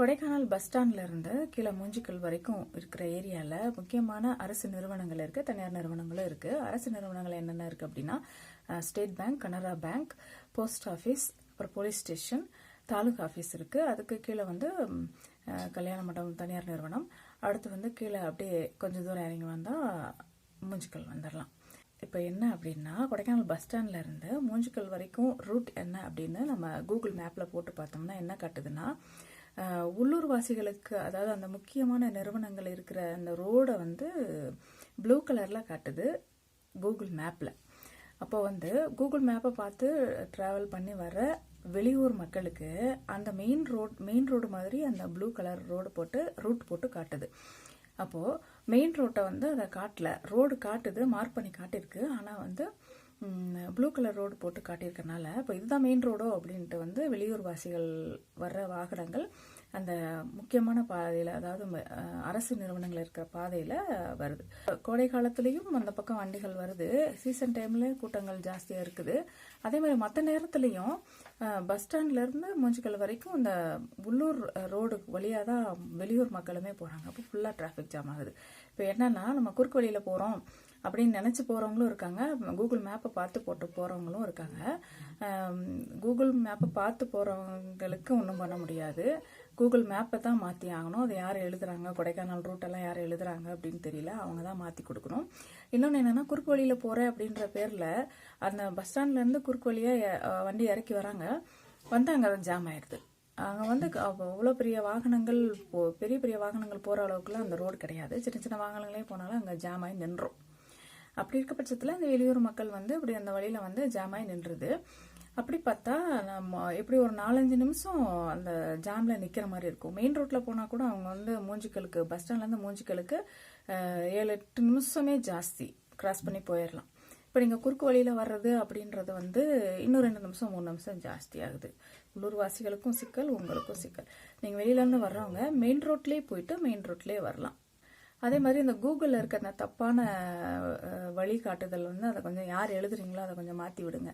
Kodaikanal bus ஸ்டாண்ட்ல இருந்து கீழே மூஞ்சிக்கல் வரைக்கும் இருக்கிற ஏரியாவில் முக்கியமான அரசு நிறுவனங்கள் இருக்குது தனியார் நிறுவனங்களும் இருக்குது அரசு நிறுவனங்கள் என்னென்ன இருக்குது அப்படின்னா State Bank Canara Bank post office அப்புறம் போலீஸ் ஸ்டேஷன் தாலுகா ஆஃபீஸ் இருக்குது அதுக்கு கீழே வந்து கல்யாண மண்டபம் தனியார் நிறுவனம். அடுத்து வந்து கீழே அப்படியே கொஞ்சம் தூரம் இறங்கி வந்தால் மூஞ்சிக்கல் வந்துடலாம் இப்போ என்ன அப்படின்னா கொடைக்கானல் பஸ் ஸ்டாண்ட்லேருந்து மூஞ்சிக்கல் வரைக்கும் ரூட் என்ன அப்படின்னு நம்ம கூகுள் மேப்பில் போட்டு பார்த்தோம்னா என்ன காட்டுதுன்னா உள்ளூர்வாசிகளுக்கு அதாவது அந்த முக்கியமான நிறுவனங்கள் இருக்கிற அந்த ரோடை வந்து ப்ளூ கலரில் காட்டுது கூகுள் மேப்பில் அப்போ வந்து கூகுள் மேப்பை பார்த்து ட்ராவல் பண்ணி வர வெளியூர் மக்களுக்கு அந்த மெயின் ரோட் மெயின் ரோடு மாதிரி அந்த ப்ளூ கலர் ரோடு போட்டு ரூட் போட்டு காட்டுது. அப்போது மெயின் ரோட்டை வந்து அதை காட்டல. ரோடு காட்டுது மார்க் பண்ணி காட்டியிருக்கு. ஆனால் வந்து ப்ளூ கலர் ரோடு போட்டு காட்டியிருக்கனால இப்போ இதுதான் மெயின் ரோடோ அப்படின்ட்டு வந்து வெளியூர் வாசிகள் வர்ற வாகனங்கள் அந்த முக்கியமான பாதையில் அதாவது அரசு நிறுவனங்கள் இருக்கிற பாதையில் வருது. கோடை காலத்துலேயும் அந்த பக்கம் வண்டிகள் வருது. சீசன் டைமில் கூட்டங்கள் ஜாஸ்தியாக இருக்குது. அதே மாதிரி மற்ற நேரத்துலையும் பஸ் ஸ்டாண்ட்லேருந்து மூஞ்சிக்கல் வரைக்கும் இந்த உள்ளூர் ரோடு வழியாக தான் வெளியூர் மக்களுமே போகிறாங்க அப்போ ஃபுல்லாக டிராஃபிக் ஜாம் ஆகுது. இப்போ என்னன்னா நம்ம குறுக்கு வழியில் போகிறோம் அப்படின்னு நினச்சி போகிறவங்களும் இருக்காங்க. கூகுள் மேப்பை பார்த்து போட்டு போகிறவங்களும் இருக்காங்க. கூகுள் மேப்பை பார்த்து போகிறவங்களுக்கு ஒன்றும் பண்ண முடியாது. கூகுள் மேப்பை தான் மாற்றி ஆகணும். அது யார் எழுதுறாங்க? கொடைக்கானல் ரூட்டெல்லாம் யார் எழுதுறாங்க அப்படின்னு தெரியல. அவங்க தான் மாற்றி கொடுக்கணும். இன்னொன்று என்னென்னா குறுக்கு வழியில் போகிறேன் அப்படின்ற பேரில் அந்த பஸ் ஸ்டாண்ட்லேருந்து குறுக்கு வழியாக வண்டி இறக்கி வராங்க. வந்து அங்கே ஜாம் ஆயிடுது. அங்கே வந்து அவ்வளோ பெரிய வாகனங்கள் போ பெரிய பெரிய வாகனங்கள் போகிற அளவுக்குலாம் அந்த ரோடு கிடையாது. சின்ன சின்ன வாகனங்களே போனாலும் அங்கே ஜாம் ஆகி நின்றோம். அப்படி இருக்க பட்சத்தில் அந்த வெளியூர் மக்கள் வந்து இப்படி அந்த வழியில் வந்து ஜாமாய் நின்றுது. அப்படி பார்த்தா நம்ம எப்படி ஒரு நாலஞ்சு நிமிஷம் அந்த ஜாமில் நிற்கிற மாதிரி இருக்கும். மெயின் ரோட்டில் போனால் கூட அவங்க வந்து மூஞ்சிக்கலுக்கு பஸ் ஸ்டாண்ட்லேருந்து மூஞ்சிக்கலுக்கு ஏழு எட்டு நிமிஷமே ஜாஸ்தி. கிராஸ் பண்ணி போயிடலாம் இப்போ நீங்கள் குறுக்கு வழியில் வர்றது அப்படின்றது வந்து இன்னும் ரெண்டு நிமிஷம் மூணு நிமிஷம் ஜாஸ்தி ஆகுது. உள்ளூர்வாசிகளுக்கும் சிக்கல் உங்களுக்கும் சிக்கல். நீங்கள் வெளியிலேருந்து வர்றவங்க மெயின் ரோட்லேயே போயிட்டு மெயின் ரோட்லேயே வரலாம். அதே மாதிரி இந்த கூகுளில் இருக்கிற அந்த தப்பான வழிகாட்டுதல் வந்து அதை கொஞ்சம் யார் எழுதுறீங்களோ அதை கொஞ்சம் மாற்றி விடுங்க.